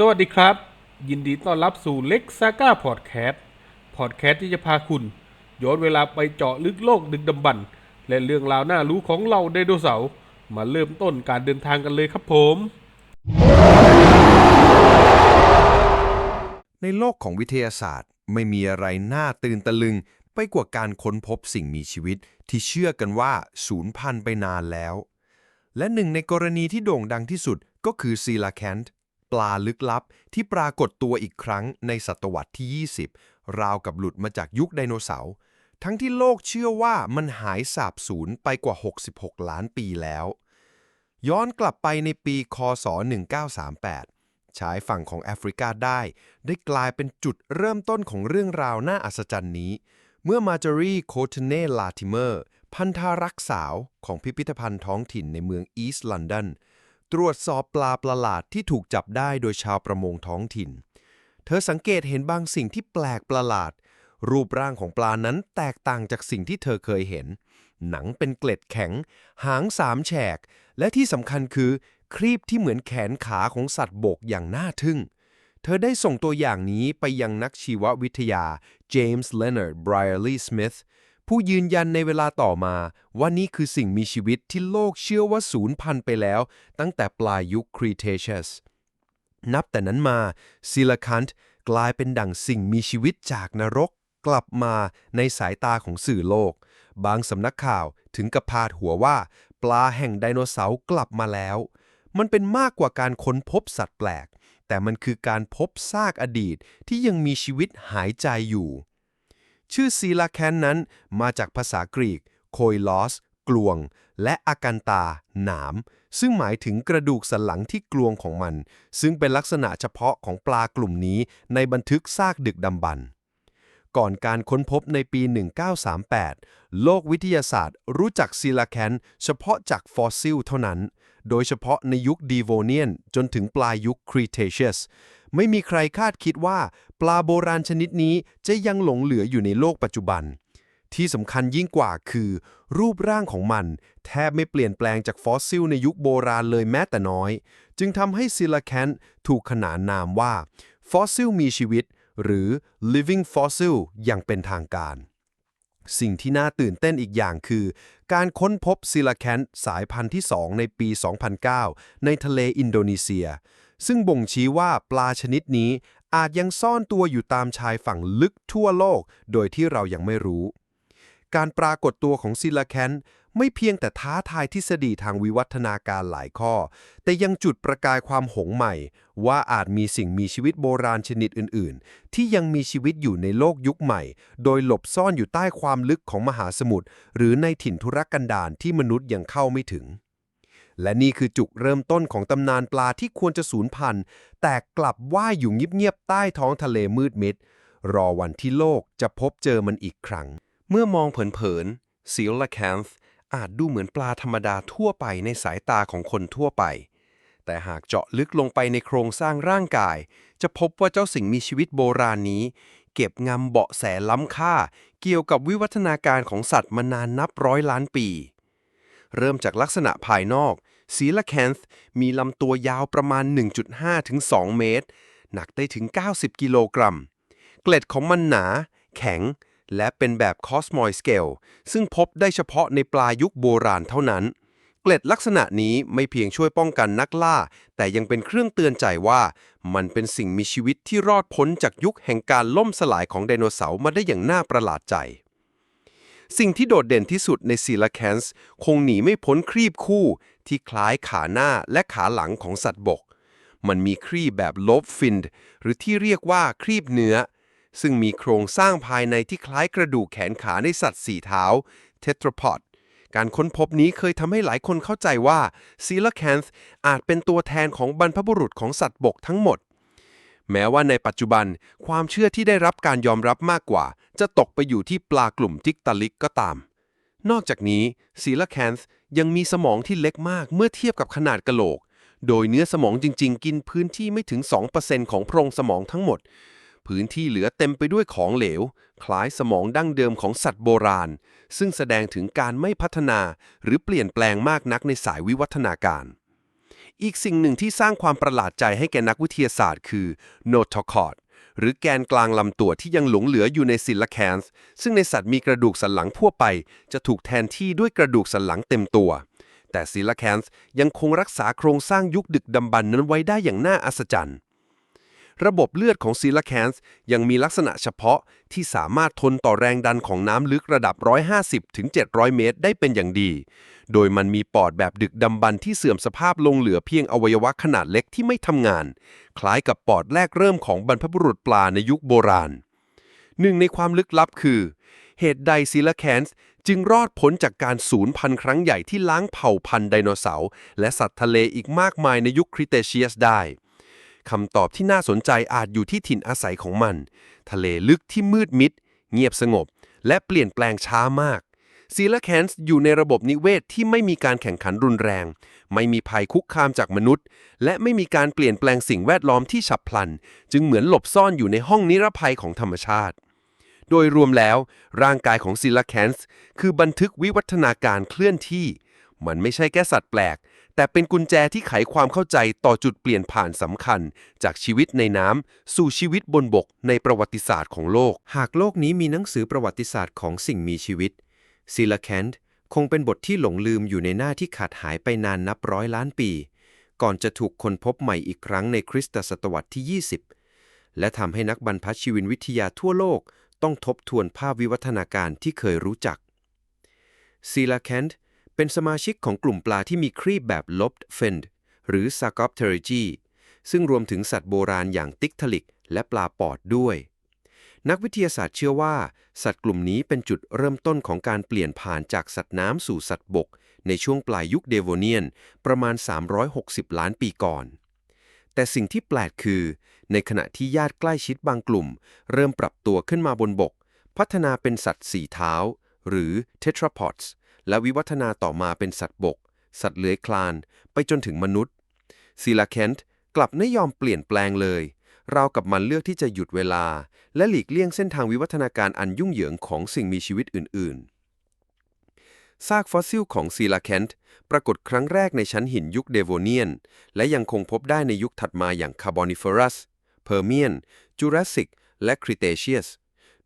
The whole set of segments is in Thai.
สวัสดีครับ ยินดีต้อนรับสู่เล็กซาก้าพอดแคสต์พอดแคสต์ที่จะพาคุณ ย้อนเวลาไปเจาะลึกโลกดึกดำบรรพ์และเรื่องราวน่ารู้ของเราไดโนเสาร์มาเริ่มต้นการเดินทางกันเลยครับผม ในโลกของวิทยาศาสตร์ไม่มีอะไรน่าตื่นตะลึง ไปกว่าการค้นพบสิ่งมีชีวิตที่เชื่อกันว่าสูญพันธุ์ไปนานแล้ว และหนึ่งในกรณีที่โด่งดังที่สุดก็คือซีลาแคนต์ ปลาลึกลับที่ปรากฏตัวอีกครั้งในศตวรรษที่ 20 ราวกับหลุดมาจากยุคไดโนเสาร์ ทั้งที่โลกเชื่อว่ามันหายสาบสูญไปกว่า 66 ล้านปีแล้ว ย้อนกลับไปในปี คศ 1938 ชายฝั่งของแอฟริกาได้ ได้กลายเป็นจุดเริ่มต้นของเรื่องราวน่าอัศจรรย์นี้ เมื่อมาจอรีโคเทเน่ลาติเมอร์ พันธารักษ์สาวของพิพิธภัณฑ์ท้องถิ่นในเมืองอีสต์ลอนดอน ตรวจสอบปลาประหลาดที่ถูกจับได้โดยชาวประมงท้องถิ่น เธอสังเกตเห็นบางสิ่งที่แปลกประหลาด รูปร่างของปลานั้นแตกต่างจากสิ่งที่เธอเคยเห็น หนังเป็นเกล็ดแข็ง หางสามแฉก และที่สำคัญคือ ครีบที่เหมือนแขนขาของสัตว์บกอย่างน่าทึ่ง เธอได้ส่งตัวอย่างนี้ไปยังนักชีววิทยาเจมส์เลนนาร์ดไบรลีสมิธ ผู้ยืนยันในเวลาต่อมา ว่านี่คือสิ่งมีชีวิตที่โลกเชื่อว่าสูญพันธุ์ไปแล้ว ตั้งแต่ปลายยุคครีเทเชียสนับแต่นั้นมาซิลคันต์กลายเป็นดั่งสิ่งมีชีวิตจากนรก กลับมาในสายตาของสื่อโลก บางสำนักข่าวถึงกับพาดหัวว่า ปลาแห่งไดโนเสาร์กลับมาแล้ว มันเป็นมากกว่าการค้นพบสัตว์แปลก แต่มันคือการพบซากอดีตที่ยังมีชีวิตหายใจอยู่ ชื่อซีลาแคนนั้นมาจากภาษากรีก โคยลอส กลวง และอากันตา หนาม ซึ่งหมายถึงกระดูกสันหลังที่กลวงของมัน ซึ่งเป็นลักษณะเฉพาะของปลากลุ่มนี้ในบันทึกซากดึกดำบรรพ์ก่อนการค้นพบในปี 1938 โลกวิทยาศาสตร์รู้จักซีลาแคนเฉพาะจากฟอสซิลเท่านั้น โดยเฉพาะในยุคดีโวเนียนจนถึงปลายยุคครีเทเชียส ไม่มีใครคาดคิดว่า ปลาโบราณชนิดนี้จะยังหลงเหลืออยู่ในโลกปัจจุบัน ที่สำคัญยิ่งกว่าคือ รูปร่างของมัน แทบไม่เปลี่ยนแปลงจากฟอสซิลในยุคโบราณเลยแม้แต่น้อย จึงทำให้ซิลาแคนถูกขนานนามว่าฟอสซิลมีชีวิต หรือ living fossil อย่างเป็นทางการ สิ่งที่น่าตื่นเต้นอีกอย่างคือ การค้นพบซิลาแคนสายพันธุ์ที่ 2 ในปี 2009 ในทะเลอินโดนีเซีย ซึ่งบ่งชี้ว่าปลาชนิดนี้อาจยังซ่อนตัวอยู่ตามชายฝั่งลึกทั่วโลก โดยที่เรายังไม่รู้ การปรากฏตัวของซิลาแคนไม่เพียงแต่ท้าทายทฤษฎีทางวิวัฒนาการหลายข้อ แต่ยังจุดประกายความหงใหม่ ว่าอาจมีสิ่งมีชีวิตโบราณชนิดอื่น ๆ ที่ยังมีชีวิตอยู่ในโลกยุคใหม่ โดยหลบซ่อนอยู่ใต้ความลึกของมหาสมุทรหรือในถิ่นทุรกันดารที่มนุษย์ยังเข้าไม่ถึง และนี่คือจุดเริ่มต้นของตำนานปลาที่ควรจะสูญพันธุ์ แต่กลับว่ายอยู่เงียบๆใต้ท้องทะเลมืดมิด รอวันที่โลกจะพบเจอมันอีกครั้ง เมื่อมองเผินๆซีลลาแคนธ์อาจดูเหมือนปลาธรรมดาทั่วไปในสายตาของคนทั่วไป แต่หากเจาะลึกลงไปในโครงสร้างร่างกาย จะพบว่าเจ้าสิ่งมีชีวิตโบราณนี้ เก็บงำเบาะแสล้ำค่า เกี่ยวกับวิวัฒนาการของสัตว์มานานนับร้อยล้านปี เริ่มจากลักษณะภายนอก ซีลาแคนธมีลำตัวยาวประมาณ 1.5 ถึง 2 เมตร หนักได้ถึง 90 กิโลกรัม เกล็ดของมันหนา แข็ง และเป็นแบบคอสมอยสเกล ซึ่งพบได้เฉพาะในปลายุคโบราณเท่านั้น เกล็ดลักษณะนี้ไม่เพียงช่วยป้องกันนักล่า แต่ยังเป็นเครื่องเตือนใจว่า มันเป็นสิ่งมีชีวิตที่รอดพ้นจากยุคแห่งการล่มสลายของไดโนเสาร์มาได้อย่างน่าประหลาดใจ สิ่งที่โดดเด่นที่สุดในซีลาแคนส์คงหนีไม่พ้นครีบคู่ ที่คล้ายขาหน้าและขาหลังของสัตว์บก มันมีครีบแบบโลบฟินด์หรือที่เรียกว่าครีบเนื้อ ซึ่งมีโครงสร้างภายในที่คล้ายกระดูกแขนขาในสัตว์สี่เท้าเทตราพอดการค้นพบนี้เคยทำให้หลายคนเข้าใจว่าซีลาแคนธอาจเป็นตัวแทนของบรรพบุรุษของสัตว์บกทั้งหมด แม้ว่าในปัจจุบันความเชื่อที่ได้รับการยอมรับมากกว่า จะตกไปอยู่ที่ปลากลุ่มทิกตาลิกก็ตาม นอกจากนี้ซีลาแคนธยังมีสมองที่เล็กมากเมื่อเทียบกับขนาดกะโหลก โดยเนื้อสมองจริง ๆ กินพื้นที่ไม่ถึง 2%ของโพรงสมองทั้งหมด พื้นที่เหลือเต็มไปด้วยของเหลว คล้ายสมองดั้งเดิมของสัตว์โบราณ ซึ่งแสดงถึงการไม่พัฒนา หรือเปลี่ยนแปลงมากนักในสายวิวัฒนาการ อีกสิ่งหนึ่งที่สร้างความประหลาดใจให้แก่นักวิทยาศาสตร์คือโนทอคอร์ดหรือแกนกลางลำตัวที่ยังหลงเหลืออยู่ในซิลลาแคนส์ซึ่งในสัตว์มีกระดูกสันหลังทั่วไป จะถูกแทนที่ด้วยกระดูกสันหลังเต็มตัว แต่ซิลลาแคนส์ยังคงรักษาโครงสร้างยุคดึกดำบรรพ์นั้นไว้ได้อย่างน่าอัศจรรย์ ระบบเลือดของซีลาแคนส์ยังมีลักษณะเฉพาะที่สามารถทนต่อแรงดันของน้ำลึกระดับ 150-700 เมตร ได้เป็นอย่างดี โดยมันมีปอดแบบดึกดำบรรที่เสื่อมสภาพลงเหลือเพียงอวัยวะขนาดเล็กที่ไม่ทำงาน คล้ายกับปอดแรกเริ่มของบรรพบุรุษปลาในยุคโบราณ หนึ่งในความลึกลับคือ เหตุใดซีลาแคนส์จึงรอดพ้นจากการสูญพันธุ์ครั้งใหญ่ที่ล้างเผ่าพันธุ์ไดโนเสาร์และสัตว์ทะเลอีกมากมายในยุคคริเตเชียสได้ คำตอบที่น่าสนใจอาจอยู่ที่ถิ่นอาศัยของมัน ทะเลลึกที่มืดมิด เงียบสงบ และเปลี่ยนแปลงช้ามากซีลาแคนส์อยู่ในระบบนิเวศที่ไม่มีการแข่งขันรุนแรง ไม่มีภัยคุกคามจากมนุษย์ และไม่มีการเปลี่ยนแปลงสิ่งแวดล้อมที่ฉับพลัน จึงเหมือนหลบซ่อนอยู่ในห้องนิรภัยของธรรมชาติ โดยรวมแล้ว ร่างกายของซิลลาแคนส์คือบันทึกวิวัฒนาการเคลื่อนที่ มันไม่ใช่แค่สัตว์แปลก แต่เป็นกุญแจที่ไขความเข้าใจต่อจุดเปลี่ยนผ่านสำคัญ จากชีวิตในน้ำสู่ชีวิตบนบกในประวัติศาสตร์ของโลก หากโลกนี้มีหนังสือประวัติศาสตร์ของสิ่งมีชีวิตซีลาแคนต์คงเป็นบทที่หลงลืมอยู่ในหน้าที่ขาดหายไปนานนับร้อยล้านปี ก่อนจะถูกค้นพบใหม่อีกครั้งในคริสตศตวรรษที่ 20 และทำให้นักบรรพชีวินวิทยาทั่วโลก ต้องทบทวนภาพวิวัฒนาการที่เคยรู้จักซีลาแคนต์ เป็นสมาชิกของกลุ่มปลาที่มีครีบแบบลบเฟนด์หรือ s a r c o p t e r i g i ซึ่งรวมถึงสัตว์โบราณอย่างติกทลิก และปลาปอดด้วย นักวิทยาศาสตร์เชื่อว่า สัตว์กลุ่มนี้เป็นจุดเริ่มต้นของการเปลี่ยนผ่านจากสัตว์น้ำสู่สัตว์บก ในช่วงปลายยุคเดโวเนียน ประมาณ 360 ล้านปีก่อน แต่สิ่งที่แปลกคือ ในขณะที่ญาติใกล้ชิดบางกลุ่ม เริ่มปรับตัวขึ้นมาบนบก พัฒนาเป็นสัตว์สี่เท้า หรือ tetrapods และวิวัฒนาต่อมาเป็นสัตว์บก สัตว์เลื้อยคลาน ไปจนถึงมนุษย์ซีลาแคนต์กลับไม่ยอมเปลี่ยนแปลงเลยเรากับมันเลือกที่จะหยุดเวลา และหลีกเลี่ยงเส้นทางวิวัฒนาการอันยุ่งเหยิงของสิ่งมีชีวิตอื่น ๆ ซากฟอสซิลของซีลาแคนต์ปรากฏครั้งแรกในชั้นหินยุคเดโวเนียน และยังคงพบได้ในยุคถัดมาอย่างคาร์บอนิเฟอรัส เพอร์เมียน จูราสสิก และคริเตเชียส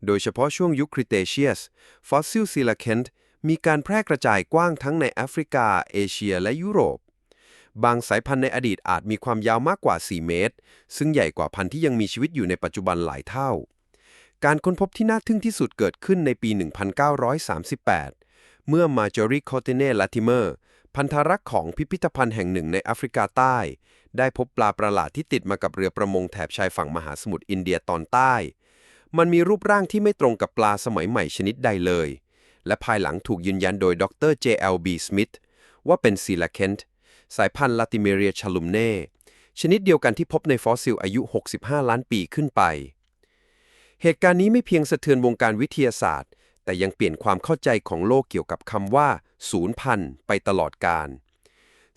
โดยเฉพาะช่วงยุคคริเตเชียส ฟอสซิลซีลาแคนต์ มีการแพร่กระจายกว้างทั้งในแอฟริกา เอเชีย และยุโรป บางสายพันธุ์ในอดีตอาจมีความยาวมากกว่า 4 เมตร ซึ่งใหญ่กว่าพันธุ์ที่ยังมีชีวิตอยู่ในปัจจุบันหลายเท่า การค้นพบที่น่าทึ่งที่สุดเกิดขึ้นในปี 1938 เมื่อมาจอรีคอเตเน่ลาติเมอร์พันธรักษ์ของพิพิธภัณฑ์แห่งหนึ่งในแอฟริกาใต้ ได้พบปลาประหลาดที่ติดมากับเรือประมงแถบชายฝั่งมหาสมุทรอินเดียตอนใต้ มันมีรูปร่างที่ไม่ตรงกับปลาสมัยใหม่ชนิดใดเลย และภายหลังถูกยืนยันโดยดร J.L.B. Smith ว่าเป็นซีลาเคนต์สายพันธุ์ลาติเมเรียชลุมเน่ชนิดเดียวกันที่พบในฟอสซิลอายุ 65 ล้านปีขึ้นไป เหตุการณ์นี้ไม่เพียงสะเทือนวงการวิทยาศาสตร์ แต่ยังเปลี่ยนความเข้าใจของโลกเกี่ยวกับคำว่า ศูนย์พันธุ์ไปตลอดกาล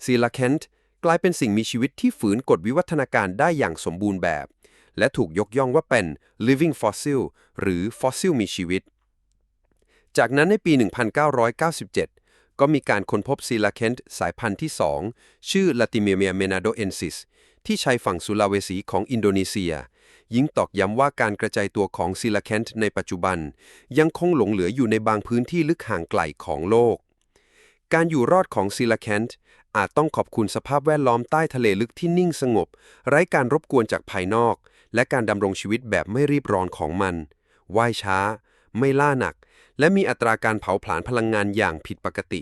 ซีลาเคนต์กลายเป็นสิ่งมีชีวิตที่ฝืนกฎวิวัฒนาการได้อย่างสมบูรณ์แบบ และถูกยกย่องว่าเป็น living fossil หรือฟอสซิลมีชีวิต จากนั้นในปี 1997 ก็มีการค้นพบซีลาเคนต์สายพันธุ์ที่ 2 ชื่อลาติเมียเมนาโดเอนซิสที่ชายฝั่งสุลาเวสีของอินโดนีเซีย ยิ่งตอกย้ำว่าการกระจายตัวของซีลาเคนต์ในปัจจุบัน ยังคงหลงเหลืออยู่ในบางพื้นที่ลึกห่างไกลของโลก การอยู่รอดของซีลาแคนต์อาจต้องขอบคุณสภาพแวดล้อมใต้ทะเลลึกที่นิ่งสงบ ไร้การรบกวนจากภายนอก และการดำรงชีวิตแบบไม่รีบร้อนของมัน ว่ายช้า ไม่ล่าหนัก และมีอัตราการเผาผลาญพลังงานอย่างผิดปกติ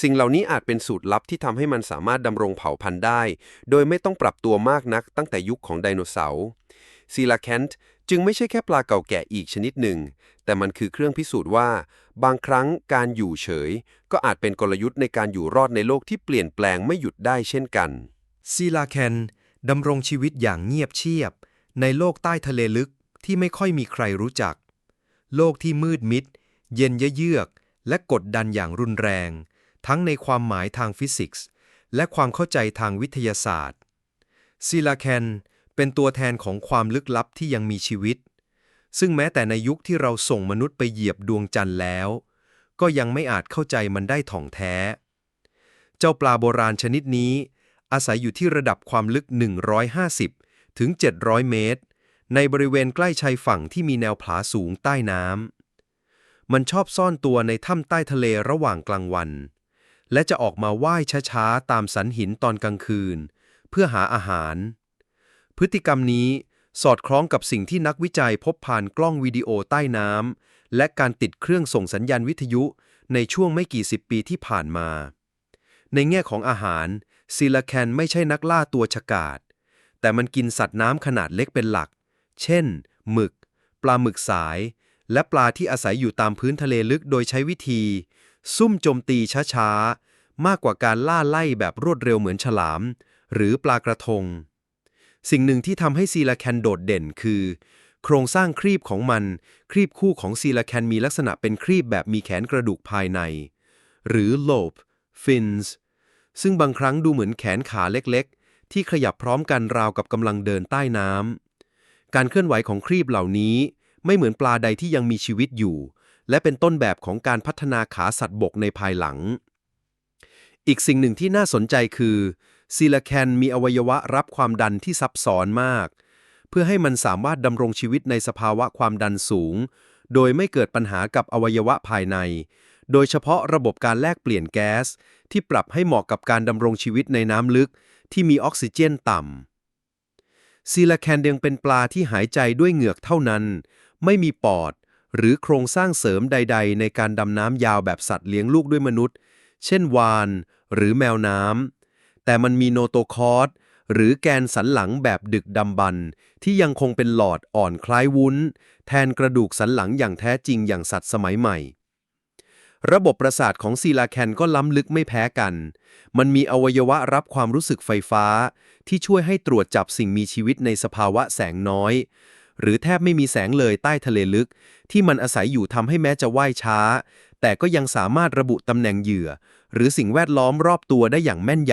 สิ่งเหล่านี้อาจเป็นสูตรลับที่ทำให้มันสามารถดำรงเผ่าพันธุ์ได้ โดยไม่ต้องปรับตัวมากนักตั้งแต่ยุคของไดโนเสาร์ซีลาแคนต์จึงไม่ใช่แค่ปลาเก่าแก่อีกชนิดหนึ่ง แต่มันคือเครื่องพิสูจน์ว่า บางครั้งการอยู่เฉย ก็อาจเป็นกลยุทธ์ในการอยู่รอดในโลกที่เปลี่ยนแปลงไม่หยุดได้เช่นกันซีลาแคนดำรงชีวิตอย่างเงียบเชียบ ในโลกใต้ทะเลลึกที่ไม่ค่อยมีใครรู้จัก โลกที่มืดมิด เย็นเยือกและกดดันอย่างรุนแรง ทั้งในความหมายทางฟิสิกส์ และความเข้าใจทางวิทยาศาสตร์ซีลาแคนเป็นตัวแทนของความลึกลับที่ยังมีชีวิต ซึ่งแม้แต่ในยุคที่เราส่งมนุษย์ไปเหยียบดวงจันทร์แล้ว ก็ยังไม่อาจเข้าใจมันได้ถ่องแท้ เจ้าปลาโบราณชนิดนี้ อาศัยอยู่ที่ระดับความลึก 150 ถึง 700 เมตร ในบริเวณใกล้ชายฝั่งที่มีแนวผาสูงใต้น้ำ มันชอบซ่อนตัวในถ้ำใต้ทะเลระหว่างกลางวัน และจะออกมาว่ายช้าๆ ตามสันหินตอนกลางคืน เพื่อหาอาหาร พฤติกรรมนี้สอดคล้องกับสิ่งที่นักวิจัยพบผ่านกล้องวิดีโอใต้น้ำและการติดเครื่องส่งสัญญาณวิทยุในช่วงไม่กี่สิบปีที่ผ่านมา ในแง่ของอาหารซีลาแคนไม่ใช่นักล่าตัวฉกาจแต่มันกินสัตว์น้ำขนาดเล็กเป็นหลัก เช่น หมึก ปลาหมึกสาย และปลาที่อาศัยอยู่ตามพื้นทะเลลึกโดยใช้วิธี ซุ่มโจมตีช้าๆ มากกว่าการล่าไล่แบบรวดเร็วเหมือนฉลาม หรือปลากระทง สิ่งหนึ่งที่ทำให้ซีลาแคนโดดเด่นคือ โครงสร้างครีบของมัน ครีบคู่ของซีลาแคนมีลักษณะเป็นครีบแบบมีแขนกระดูกภายใน หรือ lobe fins ซึ่งบางครั้งดูเหมือนแขนขาเล็กๆ ที่ขยับพร้อมกันราวกับกำลังเดินใต้น้ำการเคลื่อนไหวของครีบเหล่านี้ ไม่เหมือนปลาใดที่ยังมีชีวิตอยู่ และเป็นต้นแบบของการพัฒนาขาสัตว์บกในภายหลัง อีกสิ่งหนึ่งที่น่าสนใจคือซีลาแคนมีอวัยวะรับความดันที่ซับซ้อนมาก เพื่อให้มันสามารถดำรงชีวิตในสภาวะความดันสูง โดยไม่เกิดปัญหากับอวัยวะภายใน โดยเฉพาะระบบการแลกเปลี่ยนแก๊ส ที่ปรับให้เหมาะกับการดำรงชีวิตในน้ำลึก ที่มีออกซิเจนต่ำซีลาแคนยังเป็นปลาที่หายใจด้วยเหงือกเท่านั้น ไม่มีปอด หรือโครงสร้างเสริมใด ๆ ในการดำน้ำยาวแบบสัตว์เลี้ยงลูกด้วยมนุษย์ เช่นวาน หรือแมวน้ำ แต่มันมีโนโตคอร์สหรือแกนสันหลังแบบดึกดำบรรที่ยังคงเป็นหลอดอ่อนคล้ายวุ้น แทนกระดูกสันหลังอย่างแท้จริงอย่างสัตว์สมัยใหม่ ระบบประสาทของซีลาแคนก็ล้ำลึกไม่แพ้กัน มันมีอวัยวะรับความรู้สึกไฟฟ้า ที่ช่วยให้ตรวจจับสิ่งมีชีวิตในสภาวะแสงน้อย หรือแทบไม่มีแสงเลยใต้ทะเลลึก ที่มันอาศัยอยู่ทำให้แม้จะว่ายช้า แต่ก็ยังสามารถระบุตำแหน่งเหยื่อ หรือสิ่งแวดล้อมรอบตัวได้อย่างแม่นย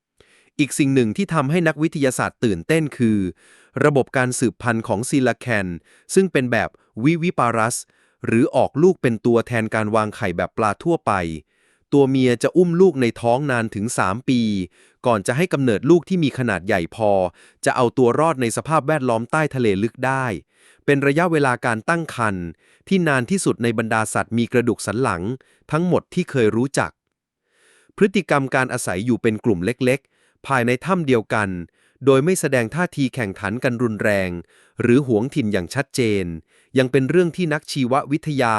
ำ อีกสิ่งหนึ่งที่ทำให้นักวิทยาศาสตร์ตื่นเต้นคือ ระบบการสืบพันธุ์ของซีลาแคน ซึ่งเป็นแบบวิวิปารัส หรือออกลูกเป็นตัวแทนการวางไข่แบบปลาทั่วไป ตัวเมียจะอุ้มลูกในท้องนานถึง 3 ปี ก่อนจะให้กำเนิดลูกที่มีขนาดใหญ่พอ จะเอาตัวรอดในสภาพแวดล้อมใต้ทะเลลึกได้ เป็นระยะเวลาการตั้งครรภ์ที่นานที่สุดในบรรดาสัตว์มีกระดูกสันหลัง ทั้งหมดที่เคยรู้จัก พฤติกรรมการอาศัยอยู่เป็นกลุ่มเล็กๆ ภายในถ้ำเดียวกัน โดยไม่แสดงท่าทีแข่งขันกันรุนแรง หรือหวงถิ่นอย่างชัดเจน ยังเป็นเรื่องที่นักชีววิทยา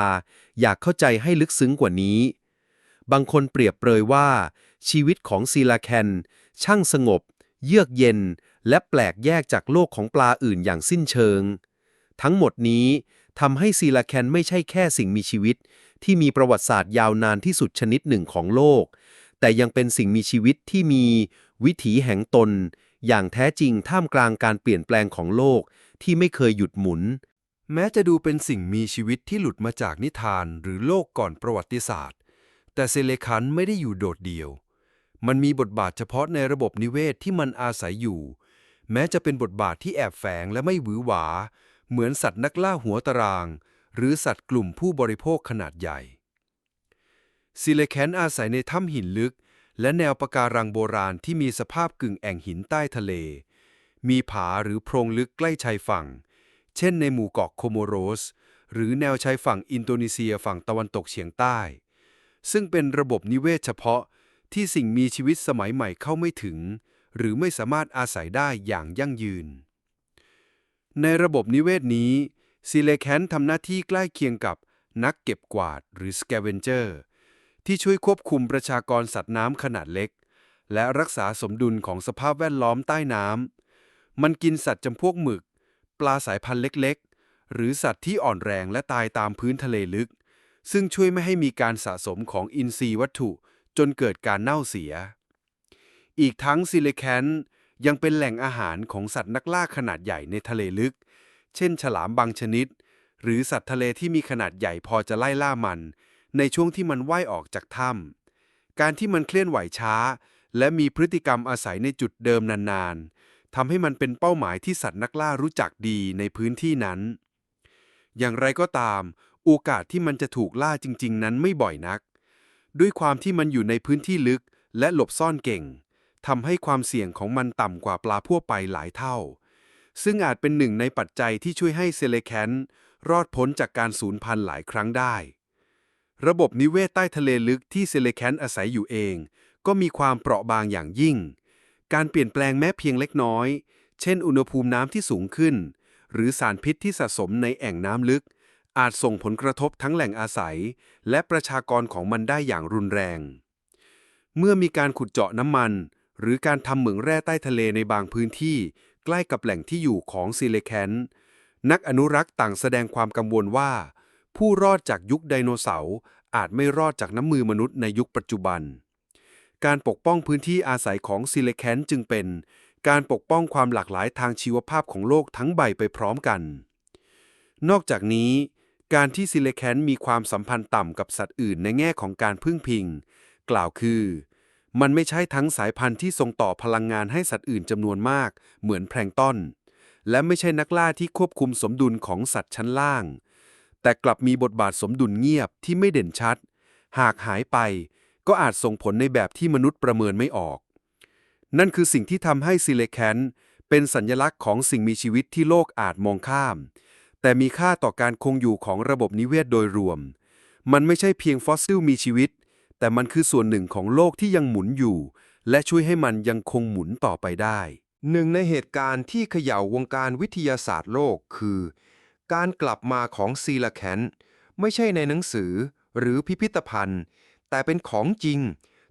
อยากเข้าใจให้ลึกซึ้งกว่านี้ บางคนเปรียบเปรยว่า ชีวิตของซีลาแคน ช่างสงบ เยือกเย็น และแปลกแยกจากโลกของปลาอื่นอย่างสิ้นเชิง ทั้งหมดนี้ทำให้ซีลาแคนไม่ใช่แค่สิ่งมีชีวิต ที่มีประวัติศาสตร์ยาวนานที่สุดชนิดหนึ่งของโลก แต่ยังเป็นสิ่งมีชีวิตที่มีวิถีแห่งตน อย่างแท้จริงท่ามกลางการเปลี่ยนแปลงของโลกที่ไม่เคยหยุดหมุน แม้จะดูเป็นสิ่งมีชีวิตที่หลุดมาจากนิทานหรือโลกก่อนประวัติศาสตร์ แต่เซเลคันไม่ได้อยู่โดดเดี่ยว มันมีบทบาทเฉพาะในระบบนิเวศที่มันอาศัยอยู่ แม้จะเป็นบทบาทที่แอบแฝงและไม่หวือหวา เหมือนสัตว์นักล่าหัวตาราง หรือสัตว์กลุ่มผู้บริโภคขนาดใหญ่ซิเลแคนอาศัยในถ้ำหินลึก และแนวปะการังโบราณที่มีสภาพกึ่งแอ่งหินใต้ทะเล มีผาหรือโพรงลึกใกล้ชายฝั่ง เช่นในหมู่เกาะโคโมโรส หรือแนวชายฝั่งอินโดนีเซียฝั่งตะวันตกเฉียงใต้ ซึ่งเป็นระบบนิเวศเฉพาะที่สิ่งมีชีวิตสมัยใหม่เข้าไม่ถึง หรือไม่สามารถอาศัยได้อย่างยั่งยืน ในระบบนิเวศนี้ซิเลแคนทำหน้าที่ใกล้เคียงกับนักเก็บกวาดหรือสแกเวนเจอร์ที่ช่วยควบคุมประชากรสัตว์น้ำขนาดเล็ก และรักษาสมดุลของสภาพแวดล้อมใต้น้ำมันกินสัตว์จำพวกหมึก ปลาสายพันธุ์เล็ก ๆ หรือสัตว์ที่อ่อนแรงและตายตามพื้นทะเลลึก ซึ่งช่วยไม่ให้มีการสะสมของอินทรีย์วัตถุ จนเกิดการเน่าเสีย อีกทั้งซิลิแคนยังเป็นแหล่งอาหารของสัตว์นักล่าขนาดใหญ่ในทะเลลึก เช่น ฉลามบางชนิด หรือสัตว์ทะเลที่มีขนาดใหญ่พอจะไล่ล่ามัน ในช่วงที่มันว่ายออกจากถ้ำการที่มันเคลื่อนไหวช้า และมีพฤติกรรมอาศัยในจุดเดิมนานๆทำให้มันเป็นเป้าหมายที่สัตว์นักล่ารู้จักดีในพื้นที่นั้น อย่างไรก็ตาม โอกาสที่มันจะถูกล่าจริง ๆ นั้นไม่บ่อยนัก ด้วยความที่มันอยู่ในพื้นที่ลึกและหลบซ่อนเก่งทำให้ความเสี่ยงของมันต่ำกว่าปลาทั่วไปหลายเท่า ซึ่งอาจเป็นหนึ่งในปัจจัยที่ช่วยให้เซเลแคนรอดพ้นจากการสูญพันธุ์หลายครั้งได้ ระบบนิเวศใต้ทะเลลึกที่เซเลแคนอาศัยอยู่เอง ก็มีความเปราะบางอย่างยิ่ง การเปลี่ยนแปลงแม้เพียงเล็กน้อย เช่น อุณหภูมิน้ำที่สูงขึ้น หรือสารพิษที่สะสมในแอ่งน้ำลึก อาจส่งผลกระทบทั้งแหล่งอาศัย และประชากรของมันได้อย่างรุนแรง เมื่อมีการขุดเจาะน้ำมัน หรือการทำเหมืองแร่ใต้ทะเลในบางพื้นที่ ใกล้กับแหล่งที่อยู่ของซิเลแคนนักอนุรักษ์ต่างแสดงความกังวลว่า ผู้รอดจากยุคไดโนเสาร์อาจไม่รอดจากน้ำมือมนุษย์ในยุคปัจจุบัน การปกป้องพื้นที่อาศัยของซิเลแคนจึงเป็น การปกป้องความหลากหลายทางชีวภาพของโลกทั้งใบไปพร้อมกัน นอกจากนี้ การที่ซิลิแคนมีความสัมพันธ์ต่ำกับสัตว์อื่นในแง่ของการพึ่งพิง กล่าวคือ มันไม่ใช่ทั้งสายพันธุ์ที่ส่งต่อพลังงานให้สัตว์อื่นจำนวนมาก เหมือนแพลงต้น และไม่ใช่นักล่าที่ควบคุมสมดุลของสัตว์ชั้นล่าง แต่กลับมีบทบาทสมดุลเงียบที่ไม่เด่นชัด หากหายไป ก็อาจส่งผลในแบบที่มนุษย์ประเมินไม่ออก นั่นคือสิ่งที่ทำให้ซิลิแคนเป็นสัญลักษณ์ของสิ่งมีชีวิตที่โลกอาจมองข้าม แต่มีค่าต่อการคงอยู่ของระบบนิเวศโดยรวม มันไม่ใช่เพียงฟอสซิลมีชีวิต แต่มันคือส่วนหนึ่งของโลกที่ยังหมุนอยู่ และช่วยให้มันยังคงหมุนต่อไปได้ หนึ่งในเหตุการณ์ที่เขย่าวงการวิทยาศาสตร์โลกคือ การกลับมาของซีลาแคนไม่ใช่ในหนังสือหรือพิพิธภัณฑ์ แต่เป็นของจริง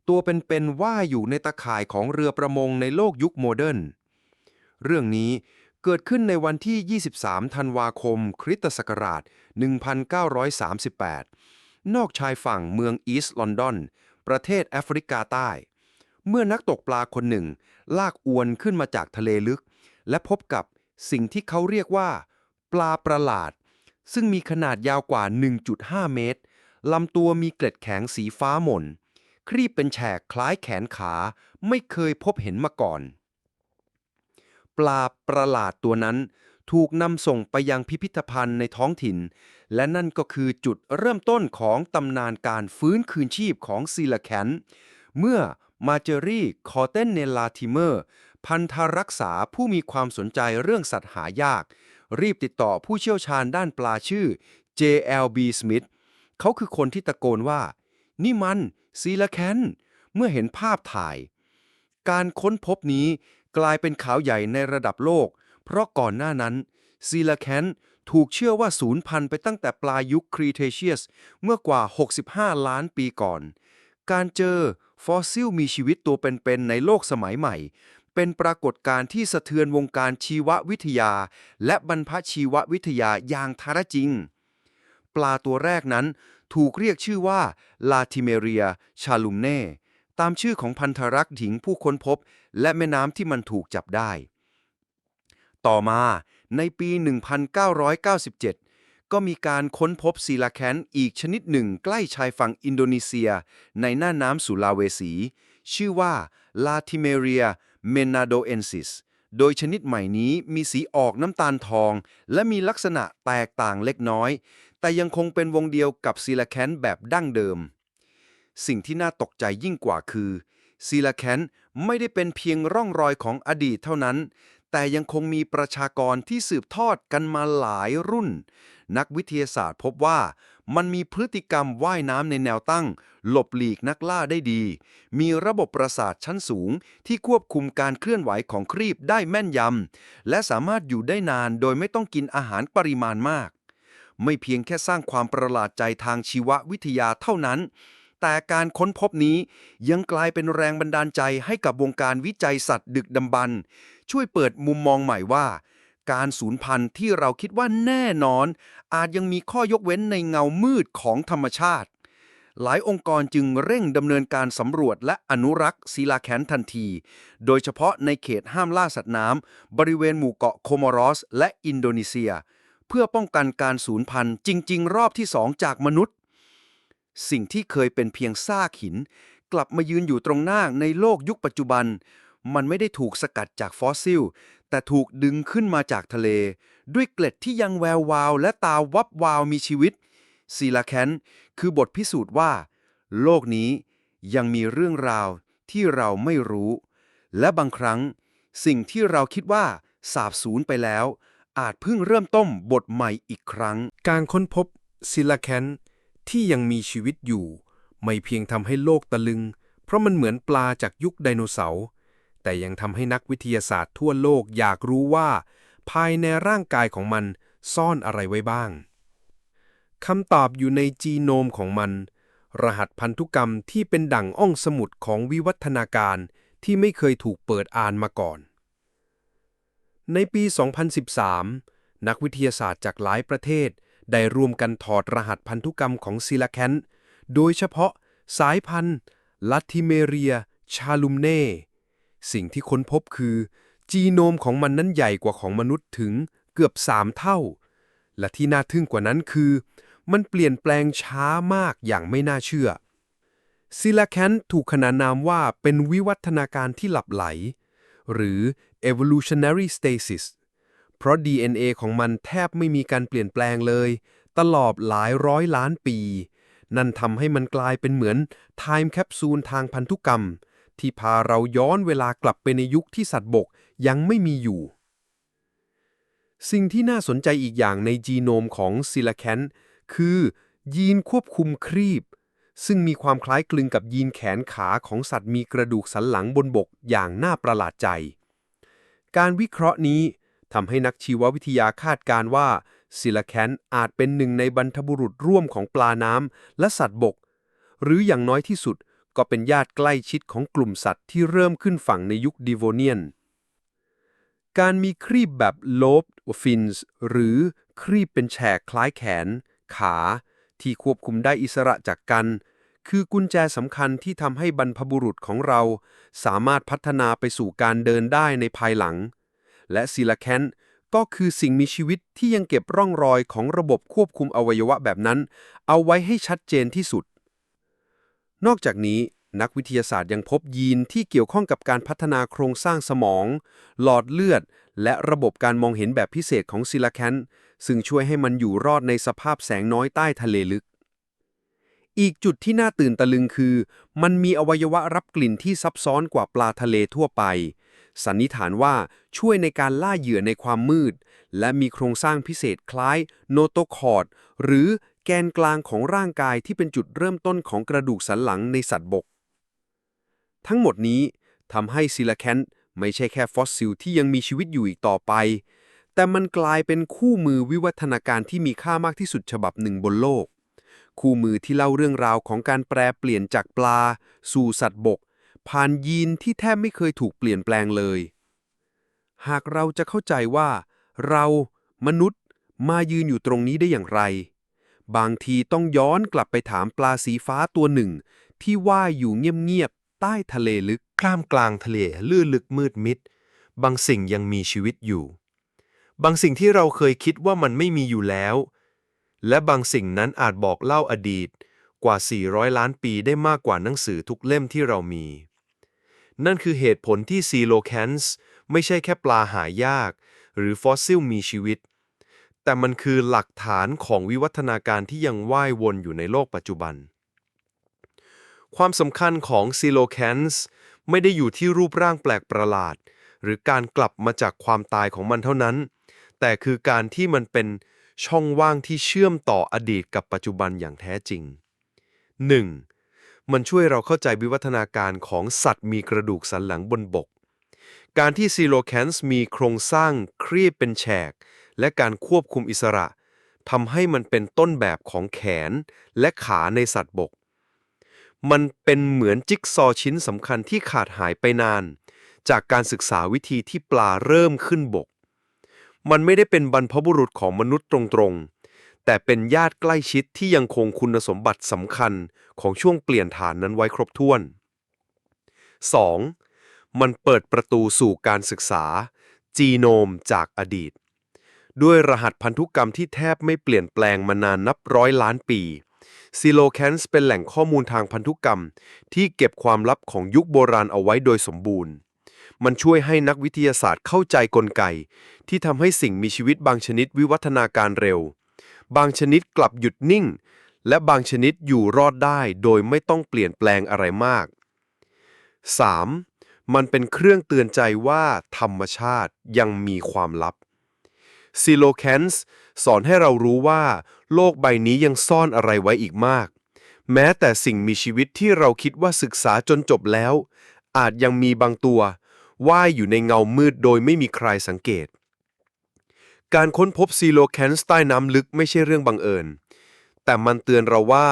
ตัวเป็นๆว่าอยู่ในตะข่ายของเรือประมงในโลกยุคโมเดิร์นเรื่องนี้ เกิดขึ้นในวันที่ 23 ธันวาคม คริสตศักราช 1938 นอกชายฝั่งเมืองอีสต์ลอนดอน ประเทศแอฟริกาใต้ เมื่อนักตกปลาคนหนึ่ง ลากอวนขึ้นมาจากทะเลลึก และพบกับสิ่งที่เขาเรียกว่า ปลาประหลาด ซึ่งมีขนาดยาวกว่า 1.5 เมตร ลำตัวมีเกล็ดแข็งสีฟ้าหม่น ครีบเป็นแฉกคล้ายแขนขา ไม่เคยพบเห็นมาก่อน ลาประหลาดตัวนั้น ถูกนำส่งไปยังพิพิธภัณฑ์ในท้องถิ่น และนั่นก็คือจุดเริ่มต้นของตำนานการฟื้นคืนชีพของซีลาแคนเมื่อมาเจอรี่คอเตนเนลาทิเมอร์ พันธรักษาผู้มีความสนใจเรื่องสัตว์หายาก รีบติดต่อผู้เชี่ยวชาญด้านปลาชื่อ JLB Smith เขาคือคนที่ตะโกนว่า นี่มันซีลาแคนเมื่อเห็นภาพถ่าย การค้นพบนี้ กลายเป็นข่าวใหญ่ในระดับโลก เพราะก่อนหน้านั้นซีลาแคนถูกเชื่อว่าสูญพันธุ์ไปตั้งแต่ปลายยุคครีเทเชียส เมื่อกว่า 65 ล้านปีก่อน การเจอฟอสซิลมีชีวิตตัวเป็นๆในโลกสมัยใหม่ เป็นปรากฏการณ์ที่สะเทือนวงการชีววิทยา และบรรพชีววิทยาอย่างแท้จริง ปลาตัวแรกนั้นถูกเรียกชื่อว่าลาติเมเรีย ชาลุมเน่ ตามชื่อของพันธรักษ์หญิงผู้ค้นพบ และแม่น้ำที่มันถูกจับได้ ต่อมาในปี 1997 ก็มีการค้นพบซีลาแคนอีกชนิดหนึ่งใกล้ชายฝั่งอินโดนีเซีย ในหน้าน้ำสุลาเวสี ชื่อว่าลาติเมเรียเมนาโดเอนซิสโดยชนิดใหม่นี้มีสีออกน้ำตาลทอง และมีลักษณะแตกต่างเล็กน้อย แต่ยังคงเป็นวงเดียวกับซีลาแคนแบบดั้งเดิม สิ่งที่น่าตกใจยิ่งกว่าคือซีลาแคนไม่ได้เป็นเพียงร่องรอยของอดีตเท่านั้น แต่ยังคงมีประชากรที่สืบทอดกันมาหลายรุ่น นักวิทยาศาสตร์พบว่ามันมีพฤติกรรมว่ายน้ำในแนวตั้ง หลบหลีกนักล่าได้ดี มีระบบประสาทชั้นสูงที่ควบคุมการเคลื่อนไหวของครีบได้แม่นยำ และสามารถอยู่ได้นานโดยไม่ต้องกินอาหารปริมาณมาก ไม่เพียงแค่สร้างความประหลาดใจทางชีววิทยาเท่านั้น แต่การค้นพบนี้ยังกลายเป็นแรงบันดาลใจให้กับวงการวิจัยสัตว์ดึกดำบรรพ์ช่วยเปิดมุมมองใหม่ว่า การสูญพันธุ์ที่เราคิดว่าแน่นอน อาจยังมีข้อยกเว้นในเงามืดของธรรมชาติ หลายองค์กรจึงเร่งดำเนินการสำรวจและอนุรักษ์ซีลาแคนทันที โดยเฉพาะในเขตห้ามล่าสัตว์น้ำบริเวณหมู่เกาะโคโมรอส และอินโดนีเซีย เพื่อป้องกันการสูญพันธุ์จริง ๆ รอบที่สองจากมนุษย์ สิ่งที่เคยเป็นเพียงซากหิน กลับมายืนอยู่ตรงหน้าในโลกยุคปัจจุบัน มันไม่ได้ถูกสกัดจากฟอสซิล แต่ถูกดึงขึ้นมาจากทะเล ด้วยเกล็ดที่ยังแวววาว และตาวับวาวมีชีวิตซีลาแคนคือบทพิสูจน์ว่า โลกนี้ยังมีเรื่องราวที่เราไม่รู้ และบางครั้ง สิ่งที่เราคิดว่าสาบสูญไปแล้ว อาจเพิ่งเริ่มต้นบทใหม่อีกครั้ง การค้นพบซิลาแคน ที่ยังมีชีวิตอยู่ ไม่เพียงทำให้โลกตะลึง เพราะมันเหมือนปลาจากยุคไดโนเสาร์แต่ยังทำให้นักวิทยาศาสตร์ทั่วโลกอยากรู้ว่า ภายในร่างกายของมันซ่อนอะไรไว้บ้างคำตอบอยู่ในจีโนมของมัน รหัสพันธุกรรมที่เป็นดั่งอ่องสมุดของวิวัฒนาการที่ไม่เคยถูกเปิดอ่านมาก่อน ในปี 2013 นักวิทยาศาสตร์จากหลายประเทศ ได้ร่วมกันถอดรหัสพันธุกรรมของซิลาแคนโดยเฉพาะสายพันธุ์ลัตทิเมเรีย ชาลุมเน่ สิ่งที่ค้นพบคือ จีโนมของมันนั้นใหญ่กว่าของมนุษย์ถึงเกือบ3เท่า และที่น่าทึ่งกว่านั้นคือ มันเปลี่ยนแปลงช้ามากอย่างไม่น่าเชื่อ ซิลาแคนถูกขนานนามว่าเป็นวิวัฒนาการที่หลับไหล หรือ evolutionary stasis เพราะ DNA ของมันแทบไม่มีการเปลี่ยนแปลงเลย ตลอดหลายร้อยล้านปี นั่นทำให้มันกลายเป็นเหมือน time capsule ทางพันธุกรรม ที่พาเราย้อนเวลากลับไปในยุคที่สัตว์บกยังไม่มีอยู่ สิ่งที่น่าสนใจอีกอย่างในจีโนมของซิลาแคนคือ ยีนควบคุมครีบ ซึ่งมีความคล้ายคลึงกับยีนแขนขาของสัตว์มีกระดูกสันหลังบนบกอย่างน่าประหลาดใจ การวิเคราะห์นี้ ทำให้นักชีววิทยาคาดการ์ว่าซิลาแคนอาจเป็นหนึ่งในบรรพบุรุษร่วมของปลาน้ำและสัตว์บก หรืออย่างน้อยที่สุดก็เป็นญาติใกล้ชิดของกลุ่มสัตว์ที่เริ่มขึ้นฝั่งในยุคดิโวเนียน การมีครีบแบบโลบฟินส์หรือครีบเป็นแฉกคล้ายแขน ขา ที่ควบคุมได้อิสระจากกัน คือกุญแจสำคัญที่ทำให้บรรพบุรุษของเรา สามารถพัฒนาไปสู่การเดินได้ในภายหลัง และซิลาแคนก็คือสิ่งมีชีวิตที่ยังเก็บร่องรอยของระบบควบคุมอวัยวะแบบนั้น เอาไว้ให้ชัดเจนที่สุด นอกจากนี้นักวิทยาศาสตร์ยังพบยีนที่เกี่ยวข้องกับการพัฒนาโครงสร้างสมอง หลอดเลือด และระบบการมองเห็นแบบพิเศษของซิลาแคนซึ่งช่วยให้มันอยู่รอดในสภาพแสงน้อยใต้ทะเลลึก อีกจุดที่น่าตื่นตะลึงคือ มันมีอวัยวะรับกลิ่นที่ซับซ้อนกว่าปลาทะเลทั่วไป สันนิษฐานว่าช่วยในการล่าเหยื่อในความมืด และมีโครงสร้างพิเศษคล้ายโนโตคอร์ดหรือแกนกลางของร่างกายที่เป็นจุดเริ่มต้นของกระดูกสันหลังในสัตว์บก ทั้งหมดนี้ทำให้ซิลาแคนไม่ใช่แค่ฟอสซิลที่ยังมีชีวิตอยู่อีกต่อไป แต่มันกลายเป็นคู่มือวิวัฒนาการที่มีค่ามากที่สุดฉบับหนึ่งบนโลก คู่มือที่เล่าเรื่องราวของการแปลเปลี่ยนจากปลา สู่สัตว์บก ผ่านยีนที่แทบไม่เคยถูกเปลี่ยนแปลงเลย หากเราจะเข้าใจว่า เรามนุษย์มายืนอยู่ตรงนี้ได้อย่างไร บางทีต้องย้อนกลับไปถามปลาสีฟ้าตัวหนึ่ง ที่ว่ายอยู่เงียบๆใต้ทะเลลึกกล้ามกลางทะเลลื่นลึกมืดมิด บางสิ่งยังมีชีวิตอยู่ บางสิ่งที่เราเคยคิดว่ามันไม่มีอยู่แล้ว และบางสิ่งนั้นอาจบอกเล่าอดีตกว่า 400 ล้านปีได้มากกว่าหนังสือทุกเล่มที่เรามี นั่นคือเหตุผลที่ซีโลแคนส์ไม่ใช่แค่ปลาหายาก หรือฟอสซิลมีชีวิต แต่มันคือหลักฐานของวิวัฒนาการที่ยังว่ายวนอยู่ในโลกปัจจุบัน ความสำคัญของซีโลแคนส์ไม่ได้อยู่ที่รูปร่างแปลกประหลาด หรือการกลับมาจากความตายของมันเท่านั้น แต่คือการที่มันเป็นช่องว่างที่เชื่อมต่ออดีตกับปัจจุบันอย่างแท้จริง 1. มันช่วยเราเข้าใจวิวัฒนาการของสัตว์มีกระดูกสันหลังบนบก การที่ซีโลแคนส์มีโครงสร้างครีบเป็นแฉก และการควบคุมอิสระทำให้มันเป็นต้นแบบของแขนและขาในสัตว์บก มันเป็นเหมือนจิ๊กซอว์ชิ้นสำคัญที่ขาดหายไปนาน จากการศึกษาวิธีที่ปลาเริ่มขึ้นบก มันไม่ได้เป็นบรรพบุรุษของมนุษย์ตรงๆ แต่เป็นญาติใกล้ชิดที่ยังคงคุณสมบัติสำคัญของช่วงเปลี่ยนฐานนั้นไว้ครบถ้วน 2. มันเปิดประตูสู่การศึกษา จีโนมจากอดีต ด้วยรหัสพันธุกรรมที่แทบไม่เปลี่ยนแปลงมานานนับร้อยล้านปีซิโลแคนส์เป็นแหล่งข้อมูลทางพันธุกรรม ที่เก็บความลับของยุคโบราณเอาไว้โดยสมบูรณ์ มันช่วยให้นักวิทยาศาสตร์เข้าใจกลไก ที่ทำให้สิ่งมีชีวิตบางชนิดวิวัฒนาการเร็ว บางชนิดกลับหยุดนิ่ง และบางชนิดอยู่รอดได้โดยไม่ต้องเปลี่ยนแปลงอะไรมาก 3. มันเป็นเครื่องเตือนใจว่าธรรมชาติยังมีความลับซิโลแคนส์สอนให้เรารู้ว่า โลกใบนี้ยังซ่อนอะไรไว้อีกมาก แม้แต่สิ่งมีชีวิตที่เราคิดว่าศึกษาจนจบแล้ว อาจยังมีบางตัวว่ายอยู่ในเงามืดโดยไม่มีใครสังเกต การค้นพบซีโลแคนส์ใต้น้ำลึกไม่ใช่เรื่องบังเอิญ แต่มันเตือนเราว่า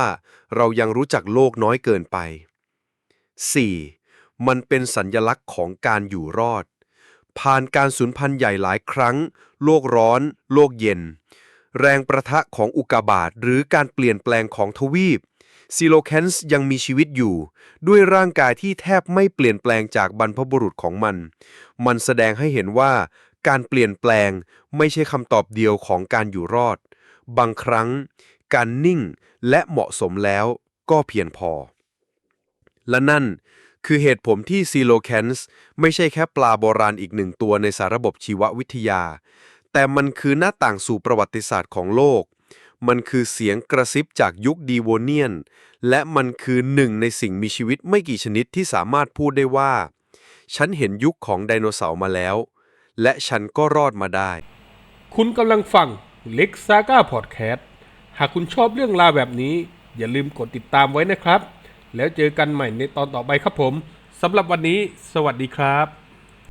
เรายังรู้จักโลกน้อยเกินไป 4. มันเป็นสัญญลักษณ์ของการอยู่รอด ผ่านการสูญพันธุ์ใหญ่หลายครั้ง โลกร้อน โลกเย็น แรงประทะของอุกาบาตหรือการเปลี่ยนแปลงของทวีปซิโลแคนส์ยังมีชีวิตอยู่ ด้วยร่างกายที่แทบไม่เปลี่ยนแปลงจากบรรพบุรุษของมัน มันแสดงให้เห็นว่า การเปลี่ยนแปลงไม่ใช่คำตอบเดียวของการอยู่รอด บางครั้ง การนิ่งและเหมาะสมแล้วก็เพียงพอ และนั่นคือเหตุผลที่ซีโลแคนส์ไม่ใช่แค่ปลาโบราณอีกหนึ่งตัวในสารระบบชีววิทยา แต่มันคือหน้าต่างสู่ประวัติศาสตร์ของโลก มันคือเสียงกระซิบจากยุคดีโวเนียน และมันคือหนึ่งในสิ่งมีชีวิตไม่กี่ชนิดที่สามารถพูดได้ว่า ฉันเห็นยุคของไดโนเสาร์มาแล้ว และฉันก็รอดมาได้ คุณกำลังฟังเล็กซาก้าพอดแคสต์หากคุณชอบเรื่องราวแบบนี้ อย่าลืมกดติดตามไว้นะครับ แล้วเจอกันใหม่ในตอนต่อไปครับผมสำหรับวันนี้ สวัสดีครับ